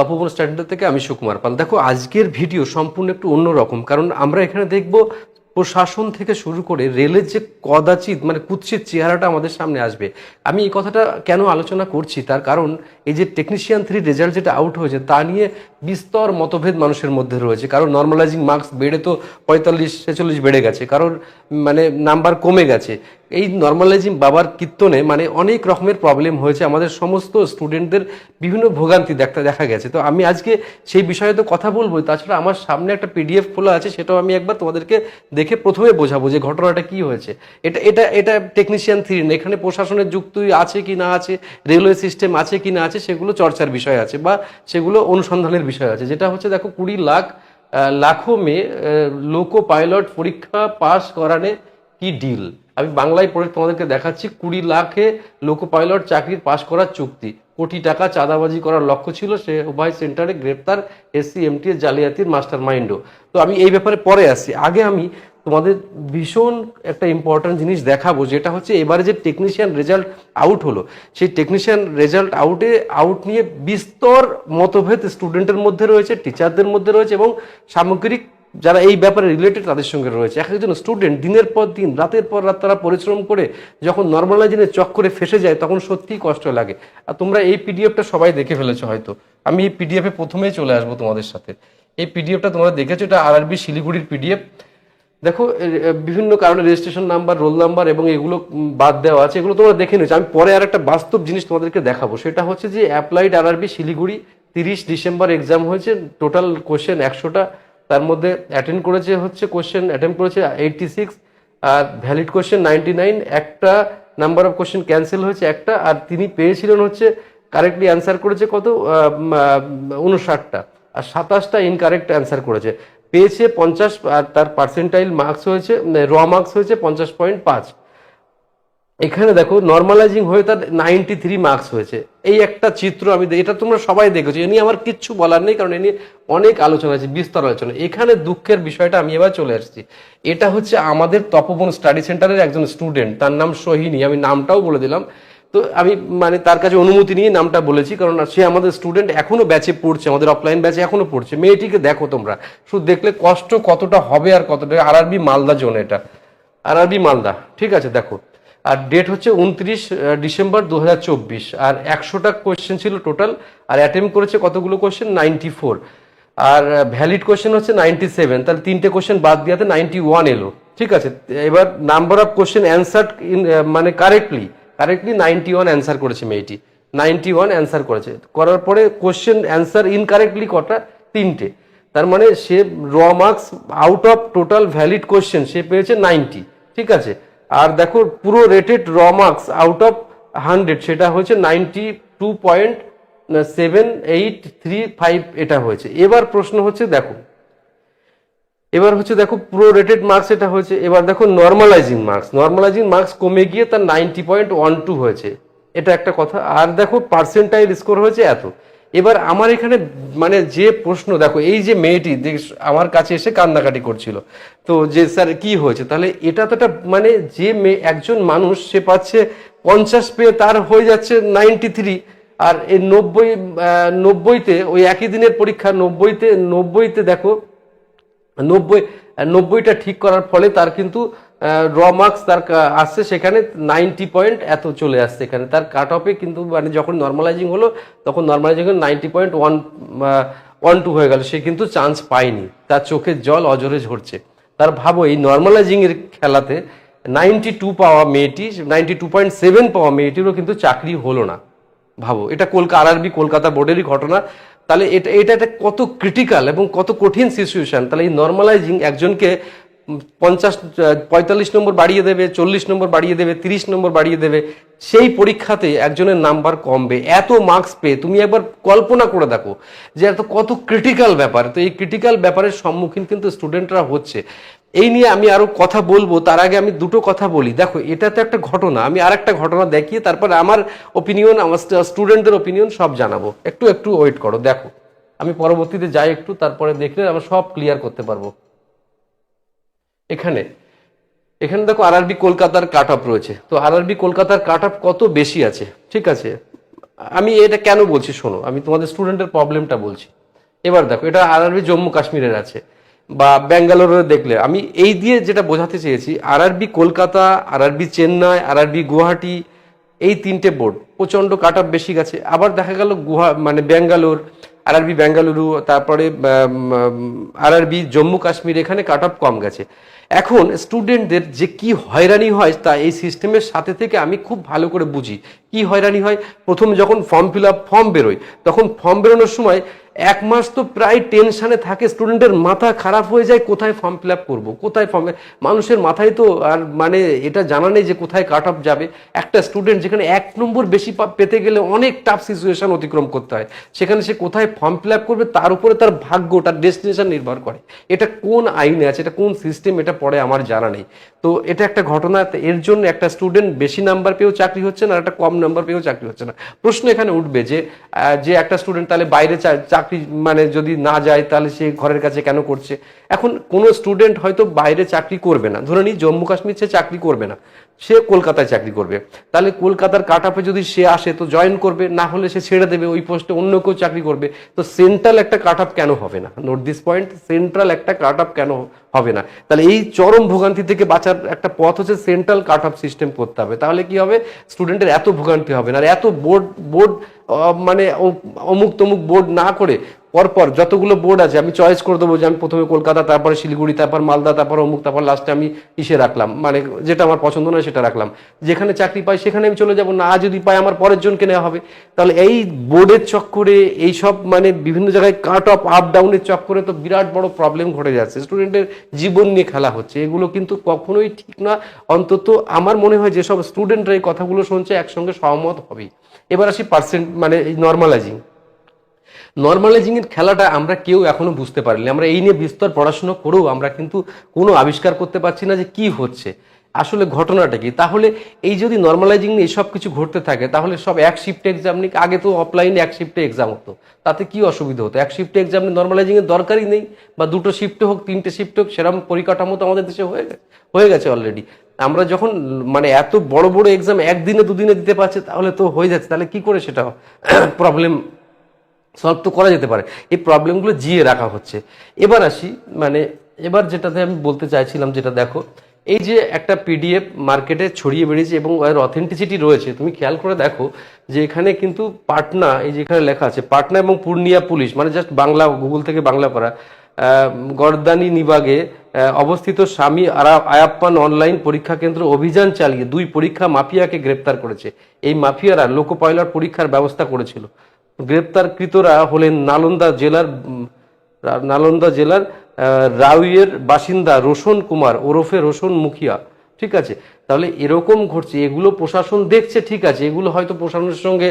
তপবন standard থেকে আমি সুকুমার পাল। দেখো, আজকের ভিডিও সম্পূর্ণ একটু অন্যরকম, কারণ আমরা এখানে দেখব প্রশাসন থেকে শুরু করে রেলের যে কদাচিত মানে কুৎসিত চেহারাটা আমাদের সামনে আসবে। আমি এই কথাটা কেন আলোচনা করছি? তার কারণ এই যে টেকনিশিয়ান থ্রি রেজাল্ট যেটা আউট হয়েছে, তা নিয়ে বিস্তর মতভেদ মানুষের মধ্যে রয়েছে। কারণ নর্মালাইজিং মার্কস বেড়ে তো পঁয়তাল্লিশ, ছেচল্লিশ বেড়ে গেছে। কারোর মানে নাম্বার কমে গেছে। এই নর্মালাইজিং বাবার কীর্তনে মানে অনেক রকমের প্রবলেম হয়েছে। আমাদের সমস্ত স্টুডেন্টদের বিভিন্ন ভোগান্তি দেখা দেখা গেছে। তো আমি আজকে সেই বিষয়ে তো কথা বলব। তাছাড়া আমার সামনে একটা পিডিএফ খোলা আছে, সেটাও আমি একবার তোমাদেরকে দেখে প্রথমে বোঝাবো যে ঘটনাটা কি হয়েছে। এটা এটা এটা টেকনিশিয়ান থ্রি এখানে প্রশাসনের যুক্তি আছে কি না আছে রেলওয়ে সিস্টেম আছে কি না আছে, সেগুলো চর্চার বিষয় আছে বা সেগুলো অনুসন্ধানের বিষয় আছে, যেটা হচ্ছে দেখো কুড়ি লাখ লাখো মেয়ে লোকো পাইলট পরীক্ষা পাস করানে কি ডিল? আমি বাংলায় পড়ে তোমাদেরকে দেখাচ্ছি, কুড়ি লাখে লোকো পাইলট চাকরির পাশ করার চুক্তি। কোটি টাকা চাঁদাবাজি করার লক্ষ্য ছিল, সে উভয় সেন্টারে গ্রেপ্তার এসসি এমটি জালিয়াতির মাস্টার মাইন্ডও তো আমি এই ব্যাপারে পরে আসছি আগে আমি তোমাদের ভীষণ একটা ইম্পর্ট্যান্ট জিনিস দেখাবো, যেটা হচ্ছে এবারে যে টেকনিশিয়ান রেজাল্ট আউট হলো, সেই টেকনিশিয়ান রেজাল্ট আউটে আউট নিয়ে বিস্তর মতভেদ স্টুডেন্টের মধ্যে রয়েছে টিচারদের মধ্যে রয়েছে এবং সামগ্রিক যারা এই ব্যাপারে রিলেটেড তাদের সঙ্গে রয়েছে। এক একজন স্টুডেন্ট দিনের পর দিন, রাতের পর রাত তারা পরিশ্রম করে যখন নর্মালাইজিনের চক্করে ফেসে যায়, তখন সত্যিই কষ্ট লাগে। আর তোমরা এই পিডিএফটা সবাই দেখে ফেলেছো হয়তো। আমি এই পিডিএফে প্রথমেই চলে আসব তোমাদের সাথে। এই পিডিএফটা তোমরা দেখেছ, এটা আরআরবি শিলিগুড়ির পিডিএফ দেখো বিভিন্ন কারণে রেজিস্ট্রেশন নাম্বার রোল নাম্বার এবং এগুলো বাদ দেওয়া আছে, এগুলো তোমরা দেখে নিয়েছো। আমি পরে আর একটা বাস্তব জিনিস তোমাদেরকে দেখাবো। সেটা হচ্ছে যে অ্যাপ্লাইড আর আরবি শিলিগুড়ি তিরিশ ডিসেম্বর এক্সাম হয়েছে। টোটাল কোশ্চেন একশোটা। তার মধ্যে অ্যাটেন্ড করেছে হচ্ছে কোশ্চেন অ্যাটেম্প করেছে এইটটি সিক্স আর ভ্যালিড কোশ্চেন নাইনটি নাইন একটা নাম্বার অফ কোশ্চেন ক্যান্সেল হয়েছে একটা। আর তিনি পেয়েছিলেন হচ্ছে কারেক্টলি অ্যান্সার করেছে কত? উনষাটটা। আর সাতাশটা ইনকারেক্ট অ্যান্সার করেছে। পেয়েছে পঞ্চাশ, আর তার পার্সেন্টাইল মার্কস হয়েছে র মার্কস হয়েছে পঞ্চাশ পয়েন্ট পাঁচ। এখানে দেখো নর্মালাইজিং হয়ে তার নাইনটি থ্রি মার্কস হয়েছে। এই একটা চিত্র আমি এটা তোমরা সবাই দেখেছ, এ নিয়ে আমার কিচ্ছু বলার নেই, কারণ এ নিয়ে অনেক আলোচনা আছে, বিস্তর আলোচনা। এখানে দুঃখের বিষয়টা আমি এবার চলে আসছি। এটা হচ্ছে আমাদের তপবন স্টাডি সেন্টারের একজন স্টুডেন্ট তার নাম সোহিনী, আমি নামটাও বলে দিলাম। তো আমি মানে তার কাছে অনুমতি নিয়ে নামটা বলেছি, কারণ সে আমাদের স্টুডেন্ট এখনও ব্যাচে পড়ছে, আমাদের অফলাইন ব্যাচে এখনও পড়ছে। মেয়েটিকে দেখো তোমরা, শুধু দেখলে কষ্ট কতটা হবে আর কতটা, আরআরবি মালদা জোন এটা। আরআরবি মালদা, ঠিক আছে, দেখো। আর ডেট হচ্ছে উনত্রিশ ডিসেম্বর দু হাজার চব্বিশ। আর একশোটা কোয়েশ্চেন ছিল টোটাল আর অ্যাটেম্প করেছে কতগুলো কোয়েশ্চেন নাইনটি ফোর আর ভ্যালিড কোয়েশ্চেন হচ্ছে নাইনটি সেভেন তাহলে তিনটে কোয়েশ্চেন বাদ দিয়াতে নাইনটি ওয়ান এলো। ঠিক আছে, এবার নাম্বার অফ কোয়েশ্চেন অ্যান্সার মানে correctly correctly ninety one answer করেছে মেয়েটি। নাইনটি ওয়ান অ্যান্সার করেছে। করার পরে কোয়েশ্চেন অ্যান্সার ইনকারেক্টলি কটা? তিনটে। তার মানে সে র marks out of total valid question সে পেয়েছে নাইনটি ঠিক আছে? আর দেখো, পুরো রেটেড র মার্কস আউট অফ হান্ড্রেড সেটা হয়েছে ninety two point seven eight three five এটা হয়েছে। এবার প্রশ্ন হচ্ছে, দেখো এবার হচ্ছে দেখো পুরো রেটেড মার্কস এটা হয়েছে, এবার দেখো নর্মালাইজিং মার্কস নর্মালাইজিং মার্কস কমে গিয়ে তার নাইনটি পয়েন্ট ওয়ান টু হয়েছে। এটা একটা কথা, আর দেখো পার্সেন্টাইল স্কোর হয়েছে এত। এবার আমার এখানে মানে যে প্রশ্ন, দেখো এই যে মেয়েটি আমার কাছে এসে কান্নাকাটি করছিল, তো যে স্যার কি হয়েছে? তাহলে এটা তো একটা মানে যে মেয়ে, একজন মানুষ, সে পাচ্ছে পঞ্চাশ পেয়ে তার হয়ে যাচ্ছে নাইনটি থ্রি আর এই নব্বই নব্বইতে, ওই একই দিনের পরীক্ষা, নব্বইতে নব্বইতে দেখো নব্বই, নব্বইটা ঠিক করার ফলে তার কিন্তু র মার্কস তার আসছে সেখানে নাইনটি পয়েন্ট এত চলে আসছে এখানে। তার কাট অফে কিন্তু মানে যখন নর্মালাইজিং হলো, তখন normalizing ninety point one one two হয়ে গেল। সে কিন্তু চান্স পায়নি। তার চোখের জল অজরে ঝরছে। তার ভাবো, এই নর্মালাইজিংয়ের খেলাতে নাইনটি টু পাওয়া মেয়েটি নাইনটি টু পয়েন্ট সেভেন পাওয়া মেয়েটিরও কিন্তু চাকরি হলো না। ভাবো, এটা কলকাতা আরআরবি কলকাতা বোর্ডেরই ঘটনা। তাহলে এটা এটা একটা কত ক্রিটিক্যাল এবং কত কঠিন সিচুয়েশন তাহলে এই নর্মালাইজিং একজনকে পঞ্চাশ, পঁয়তাল্লিশ নম্বর বাড়িয়ে দেবে, চল্লিশ নম্বর বাড়িয়ে দেবে, তিরিশ নম্বর বাড়িয়ে দেবে, সেই পরীক্ষাতে একজনের নাম্বার কমবে। এত মার্কস পেয়ে তুমি একবার কল্পনা করে দেখো যে এত, কত ক্রিটিক্যাল ব্যাপার। তো এই ক্রিটিক্যাল ব্যাপারের সম্মুখীন কিন্তু স্টুডেন্টরা হচ্ছে। এই নিয়ে আমি আরও কথা বলব, তার আগে আমি দুটো কথা বলি। দেখো, এটা তো একটা ঘটনা, আমি আর একটা ঘটনা দেখিয়ে তারপরে আমার ওপিনিয়ন আমার স্টুডেন্টদের ওপিনিয়ন সব জানাব। একটু একটু ওয়েট করো, দেখো। আমি পরবর্তীতে যাই একটু, তারপরে দেখলে আমরা সব ক্লিয়ার করতে পারব। এখানে এখানে দেখো আর আরআরবি কলকাতার কাট অফ রয়েছে। তো আরআরবি কলকাতার কাট অফ কত বেশি আছে? ঠিক আছে? আমি এটা কেন বলছি? শোনো, আমি তোমাদের স্টুডেন্টের প্রবলেমটা বলছি। এবার দেখো, এটা আরআরবি জম্মু কাশ্মীরের আছে। বা ব্যাঙ্গালোরে দেখলে, আমি এই দিয়ে যেটা বোঝাতে চেয়েছি, RRB Kolkata, RRB Chennai, RRB Guwahati, এই তিনটে বোর্ড প্রচণ্ড কাট অফ বেশি গেছে। আবার দেখা গেল গুহা মানে ব্যাঙ্গালোর, আরআরবি বেঙ্গালুরু তারপরে আরআরবি জম্মু কাশ্মীর, এখানে কাট কম গেছে। এখন স্টুডেন্টদের যে কি হয়রানি হয় তা এই সিস্টেমের সাথে থেকে আমি খুব ভালো করে বুঝি। কি হয়রানি হয়? প্রথম যখন ফর্ম ফিল আপ, ফর্ম বেরোয়, তখন ফর্ম বেরোনোর সময় এক মাস তো প্রায় টেনশনে থাকে স্টুডেন্টের মাথা খারাপ হয়ে যায়, কোথায় ফর্ম ফিল আপ করব? কোথায় ফর্ম মানুষের মাথায় তো আর মানে এটা জানা নেই যে কোথায় কাট অফ যাবে। একটা স্টুডেন্ট যেখানে এক নম্বর বেশি পেতে গেলে অনেক টাফ সিচুয়েশন অতিক্রম করতে হয়। সেখানে সে কোথায় ফর্ম ফিল আপ করবে, তার উপরে তার ভাগ্য, তার ডেস্টিনেশন নির্ভর করে। এটা কোন আইনে আছে, এটা কোন সিস্টেম এটা পড়ে আমার জানা নেই। তো এটা একটা ঘটনা এর জন্য একটা স্টুডেন্ট বেশি নাম্বার পেয়েও চাকরি হচ্ছে না, আর একটা কম নাম্বার পেয়েও চাকরি হচ্ছে না। প্রশ্ন এখানে উঠবে যে যে একটা স্টুডেন্ট তাহলে বাইরে চা- চাকরি মানে যদি না যায়, তাহলে সে ঘরের কাছে কেন করছে? এখন কোনো স্টুডেন্ট হয়তো বাইরে চাকরি করবে না। ধরে নিই, জম্মু কাশ্মীর সে চাকরি করবে না। সে কলকাতায় চাকরি করবে। তাহলে কলকাতার কাট আপে যদি সে আসে, তো জয়েন করবে, না হলে সে ছেড়ে দেবে, ওই পোস্টে অন্য কেউ চাকরি করবে। তো সেন্ট্রাল একটা কাট আপ কেন হবে না? নোট দিস পয়েন্ট সেন্ট্রাল একটা কাট আপ কেন হবে না? তাহলে এই চরম ভোগান্তি থেকে বাঁচার একটা পথ হচ্ছে সেন্ট্রাল কাট আপ সিস্টেম করতে হবে। তাহলে কি হবে? স্টুডেন্টের এত ভোগান্তি হবে না। আর এত বোর্ড বোর্ড মানে অমুক তমুক বোর্ড না করে পরপর যতগুলো বোর্ড আছে, আমি চয়েস করে দেবো যে আমি প্রথমে কলকাতা, তারপরে শিলিগুড়ি, তারপর মালদা, তারপর অমুক, তারপর লাস্টে আমি ইসে রাখলাম? মানে যেটা আমার পছন্দ নয় সেটা রাখলাম। যেখানে চাকরি পাই সেখানে আমি চলে যাব। না, যদি পাই আমার পরের জনকে নেওয়া হবে। তাহলে এই বোর্ডের চক্করে, এই সব মানে বিভিন্ন জায়গায় কাট অফ আপ ডাউনের চক্করে তো বিরাট বড় প্রবলেম ঘটে যাচ্ছে। স্টুডেন্টের জীবন নিয়ে খেলা হচ্ছে। এগুলো কিন্তু কখনোই ঠিক না। অন্তত আমার মনে হয় যেসব স্টুডেন্টরা এই কথাগুলো শুনছে, একসঙ্গে সহমত হবেই। এবার আসি পার্সেন্ট মানে নর্মালাইজিং নর্মালাইজিং এর খেলাটা আমরা কেউ এখনও বুঝতে পারিনি। আমরা এই নিয়ে বিস্তর পড়াশোনা করেও আমরা কিন্তু কোনো আবিষ্কার করতে পারছি না যে কি হচ্ছে। আসলে ঘটনাটা কি? তাহলে এই যদি নর্মালাইজিং নিয়ে সব কিছু ঘটতে থাকে, তাহলে সব এক শিফটে এক্সাম নিক, আগে তো অফলাইনে এক শিফটে এক্সাম হতো। তাতে কি অসুবিধা হতো? এক শিফটে এক্সাম নর্মালাইজিং এর দরকারই নেই, বা দুটো শিফটে হোক, তিনটে শিফটে হোক সেরকম পরিকাঠামো তো আমাদের দেশে হয়ে গেছে হয়ে গেছে অলরেডি আমরা যখন মানে এত বড় বড় এক্সাম একদিনে দুদিনে দিতে পারছে, তাহলে তো হয়ে যাচ্ছে। তাহলে কি করে সেটা প্রবলেম সলভ তো করা যেতে পারে। এই প্রবলেমগুলো জিয়ে রাখা হচ্ছে। এবার আসি মানে এবার যেটাতে আমি বলতে চাইছিলাম, যেটা দেখো এই যে একটা পিডিএফ মার্কেটে ছড়িয়ে বেরিয়েছে এবং এর অথেন্টিসিটি রয়েছে, তুমি খেয়াল করে দেখো যে এখানে কিন্তু পাটনা, এই যে এখানে লেখা আছে, পাটনা এবং পূর্ণিয়া পুলিশ মানে জাস্ট বাংলা গুগল থেকে বাংলা পড়া গর্দানি নিবাগে অবস্থিত স্বামী আয়াপ্পান অনলাইন পরীক্ষা কেন্দ্র অভিযান চালিয়ে দুই পরীক্ষা মাফিয়াকে গ্রেপ্তার করেছে। এই মাফিয়ারা লোকো পরীক্ষার ব্যবস্থা করেছিল। গ্রেপ্তারকৃতরা হলেন নালন্দা জেলার নালন্দা জেলার রাউইয়ের বাসিন্দা রোশন কুমার ওরফে রোশন মুখিয়া ঠিক আছে? তাহলে এরকম ঘটছে, এগুলো প্রশাসন দেখছে, ঠিক আছে, এগুলো হয়তো প্রশাসনের সঙ্গে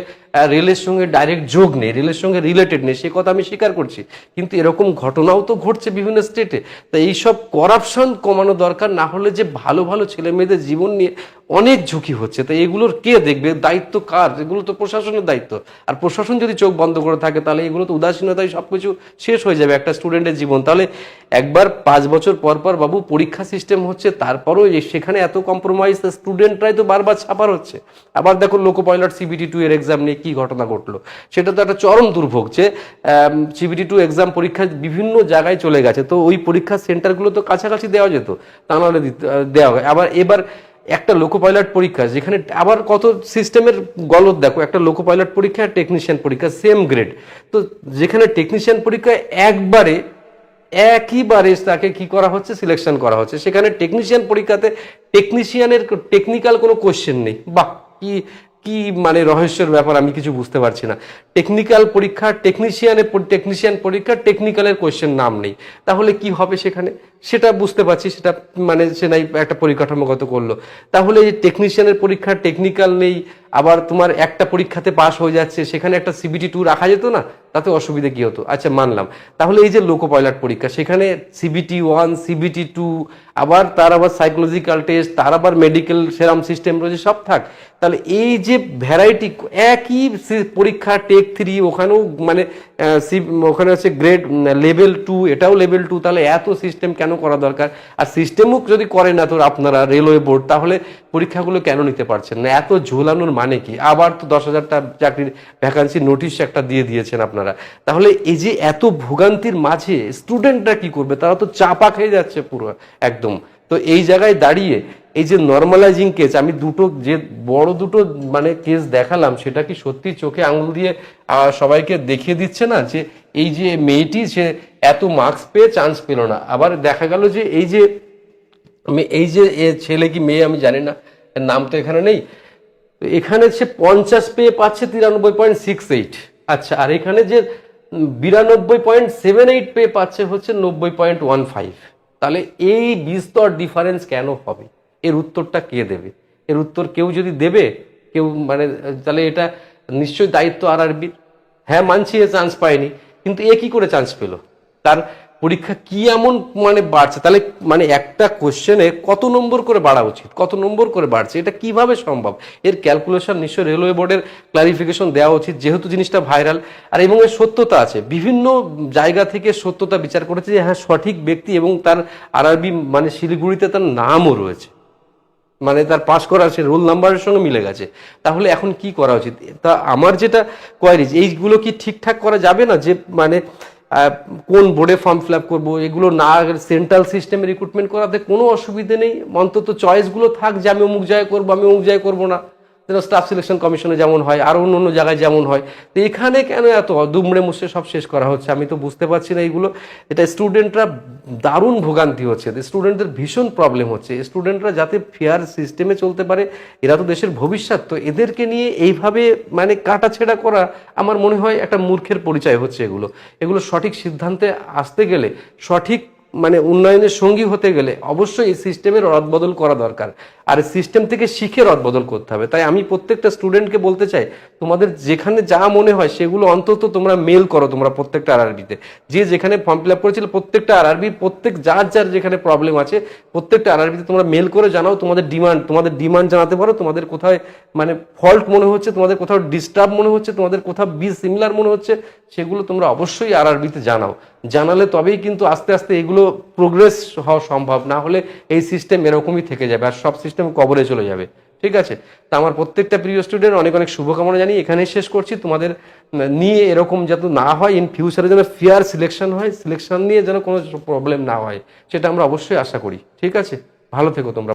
রেলের সঙ্গে ডাইরেক্ট যোগ নেই, রেলের সঙ্গে রিলেটেড নেই, সে কথা আমি স্বীকার করছি। কিন্তু এরকম ঘটনাও তো ঘটছে বিভিন্ন স্টেটে তা এইসব করাপশন কমানো দরকার, না হলে যে ভালো ভালো ছেলে মেয়েদের জীবন নিয়ে অনেক ঝুঁকি হচ্ছে। তো এগুলোর কে দেখবে? দায়িত্ব কার? এগুলো তো প্রশাসনের দায়িত্ব। আর প্রশাসন যদি চোখ বন্ধ করে থাকে, তাহলে এগুলো তো উদাসীনতায় সব কিছু শেষ হয়ে যাবে একটা স্টুডেন্টের জীবন। তাহলে একবার পাঁচ বছর পর পর বাবু পরীক্ষা সিস্টেম হচ্ছে, তারপরও সেখানে এত কম্প্রোমাইজ স্টুডেন্টরাই তো বারবার ছাপার হচ্ছে। আবার দেখো লোকো পাইলট সিবিটি টু এর এক্সাম নিয়ে কি ঘটনা ঘটলো। সেটা তো একটা চরম দুর্ভোগ যে সিবিটি টু এক্সাম পরীক্ষা বিভিন্ন জায়গায় চলে গেছে। তো ওই পরীক্ষার সেন্টারগুলো তো কাছাকাছি দেওয়া যেত, তা নাহলে দেওয়া হয়। আবার এবার একটা লোকো পাইলট পরীক্ষা, যেখানে আবার কত সিস্টেমের গলত দেখো, একটা লোকো পাইলট পরীক্ষা টেকনিশিয়ান পরীক্ষা সেম গ্রেড তো যেখানে টেকনিশিয়ান পরীক্ষায় একবারে একইবারে তাকে কি করা হচ্ছে? সিলেকশন করা হচ্ছে। সেখানে টেকনিশিয়ান পরীক্ষাতে টেকনিশিয়ানের টেকনিক্যাল কোনো কোশ্চেন নেই। বাহ, কি কি মানে রহস্যের ব্যাপার আমি কিছু বুঝতে পারছি না। টেকনিক্যাল পরীক্ষা টেকনিশিয়ানের টেকনিশিয়ান পরীক্ষা টেকনিক্যালের কোয়েশ্চেন নাম নেই। তাহলে কি হবে সেখানে? সেটা বুঝতে পারছি, সেটা মানে সে নাই একটা পরিকাঠামোগত করল। তাহলে এই টেকনিশিয়ানের পরীক্ষা টেকনিক্যাল নেই, আবার তোমার একটা পরীক্ষাতে পাস হয়ে যাচ্ছে, সেখানে একটা সিবিটি টু রাখা যেত না, তাতে অসুবিধা কী হতো? আচ্ছা মানলাম। তাহলে এই যে লোকো পাইলট পরীক্ষা, সেখানে সিবিটি ওয়ান সিবিটি টু আবার তার আবার সাইকোলজিক্যাল টেস্ট তার আবার মেডিকেল সেরাম সিস্টেম রয়েছে, সব থাক। তাহলে এই যে ভ্যারাইটি একই পরীক্ষা টেক থ্রি ওখানেও মানে ওখানে হচ্ছে গ্রেড লেভেল টু এটাও লেভেল টু তাহলে এত সিস্টেম কেন করা দরকার? আর সিস্টেমও যদি করে না তো আপনারা রেলওয়ে বোর্ড তাহলে পরীক্ষাগুলো কেন নিতে পারছেন না? এত ঝোলানোর মানে কি? আবার তো দশ হাজারটা চাকরির ভ্যাকান্সি নোটিশ একটা দিয়ে দিয়েছেন আপনারা। তাহলে এই যে এত ভোগান্তির মাঝে স্টুডেন্টরা কি করবে? তারা তো চাপা খেয়ে যাচ্ছে পুরো, একদম। তো এই জায়গায় দাঁড়িয়ে এই যে নর্মালাইজিং কেস আমি দুটো যে বড় দুটো মানে কেস দেখালাম, সেটা কি সত্যি চোখে আঙুল দিয়ে সবাইকে দেখিয়ে দিচ্ছে না যে এই যে মেয়েটি, সে এত মার্কস পেয়ে চান্স পেল না? আবার দেখা গেল যে এই যে এই যে ছেলে কি মেয়ে আমি জানি না নাম তো এখানে নেই। তো এখানে সে পঞ্চাশ পেয়ে পাচ্ছে তিরানব্বই পয়েন্ট সিক্স এইট আচ্ছা আর এখানে যে বিরানব্বই পয়েন্ট সেভেন এইট পেয়ে পাচ্ছে হচ্ছে নব্বই পয়েন্ট ওয়ান ফাইভ তাহলে এই বিস্তর ডিফারেন্স কেন হবে? এর উত্তরটা কে দেবে? এর উত্তর কেউ যদি দেবে, কেউ মানে তাহলে এটা নিশ্চয়ই দায়িত্ব আর আরবির হ্যাঁ মানছি, এ চান্স পায়নি। কিন্তু এ কি করে চান্স পেল? তার পরীক্ষা কি এমন মানে বাড়ছে? তাহলে মানে একটা কোশ্চেনে কত নম্বর করে বাড়া উচিত? কত নম্বর করে বাড়ছে? এটা কীভাবে সম্ভব? এর ক্যালকুলেশন নিশ্চয়ই রেলওয়ে বোর্ডের ক্লারিফিকেশন দেওয়া উচিত, যেহেতু জিনিসটা ভাইরাল আর এবং এর সত্যতা আছে। বিভিন্ন জায়গা থেকে সত্যতা বিচার করেছে যে হ্যাঁ সঠিক ব্যক্তি এবং তার আরআরবি মানে শিলিগুড়িতে তার নামও রয়েছে। মানে তার পাস করার সে রোল নাম্বারের সঙ্গে মিলে গেছে। তাহলে এখন কি করা উচিত? তা আমার যেটা কোয়ারিজ এইগুলো কি ঠিকঠাক করা যাবে না যে মানে কোন বোর্ডে ফর্ম ফিল আপ করব? এগুলো না সেন্ট্রাল সিস্টেমে রিক্রুটমেন্ট করাতে কোনো অসুবিধে নেই। অন্তত চয়েসগুলো থাক যে আমি অমুক জায়গায় করব, আমি অমুক জায়গায় করব না। যেন স্টাফ সিলেকশন কমিশনে যেমন হয়, আর অন্য অন্য জায়গায় যেমন হয়। তো এখানে কেন এত দুমড়ে মুসড়ে সব শেষ করা হচ্ছে? আমি তো বুঝতে পারছি না এইগুলো। এটা স্টুডেন্টরা দারুণ ভোগান্তি হচ্ছে। স্টুডেন্টদের ভীষণ প্রবলেম হচ্ছে। স্টুডেন্টরা যাতে ফেয়ার সিস্টেমে চলতে পারে, এরা তো দেশের ভবিষ্যৎ। তো এদেরকে নিয়ে এইভাবে মানে কাটাছেড়া করা আমার মনে হয় একটা মূর্খের পরিচয় হচ্ছে এগুলো। এগুলো সঠিক সিদ্ধান্তে আসতে গেলে, সঠিক মানে উন্নয়নের সঙ্গী হতে গেলে অবশ্যই এই সিস্টেমের রদবদল করা দরকার। আর সিস্টেম থেকে শিখে রদবদল করতে হবে। তাই আমি প্রত্যেকটা স্টুডেন্টকে বলতে চাই, তোমাদের যেখানে যা মনে হয় সেগুলো অন্তত তোমরা মেল করো তোমরা প্রত্যেকটা আরআরবিতে যে যেখানে ফর্ম ফিল আপ করেছিল প্রত্যেকটা আরআরবি প্রত্যেক যার যার যেখানে প্রবলেম আছে, প্রত্যেকটা আরআরবিতে তোমরা মেল করে জানাও তোমাদের ডিমান্ড তোমাদের ডিমান্ড জানাতে পারো, তোমাদের কোথায় মানে ফল্ট মনে হচ্ছে, তোমাদের কোথাও ডিস্টার্ব মনে হচ্ছে, তোমাদের কোথাও বি সিমিলার মনে হচ্ছে, সেগুলো তোমরা অবশ্যই আরআরবিতে জানাও। জানালে তবেই কিন্তু আস্তে আস্তে এগুলো প্রোগ্রেস হওয়া সম্ভব, না হলে এই সিস্টেম এরকমই থেকে যাবে। আর সব সিস্টেম কবরে চলে যাবে। ঠিক আছে? তা আমার প্রত্যেকটা প্রিয় স্টুডেন্ট অনেক অনেক শুভকামনা জানি এখানেই শেষ করছি। তোমাদের নিয়ে এরকম যাতে না হয় ইন ফিউচারে যেন ফেয়ার সিলেকশন হয় সিলেকশন নিয়ে যেন কোনো প্রবলেম না হয়, সেটা আমরা অবশ্যই আশা করি। ঠিক আছে? ভালো থেকো তোমরা।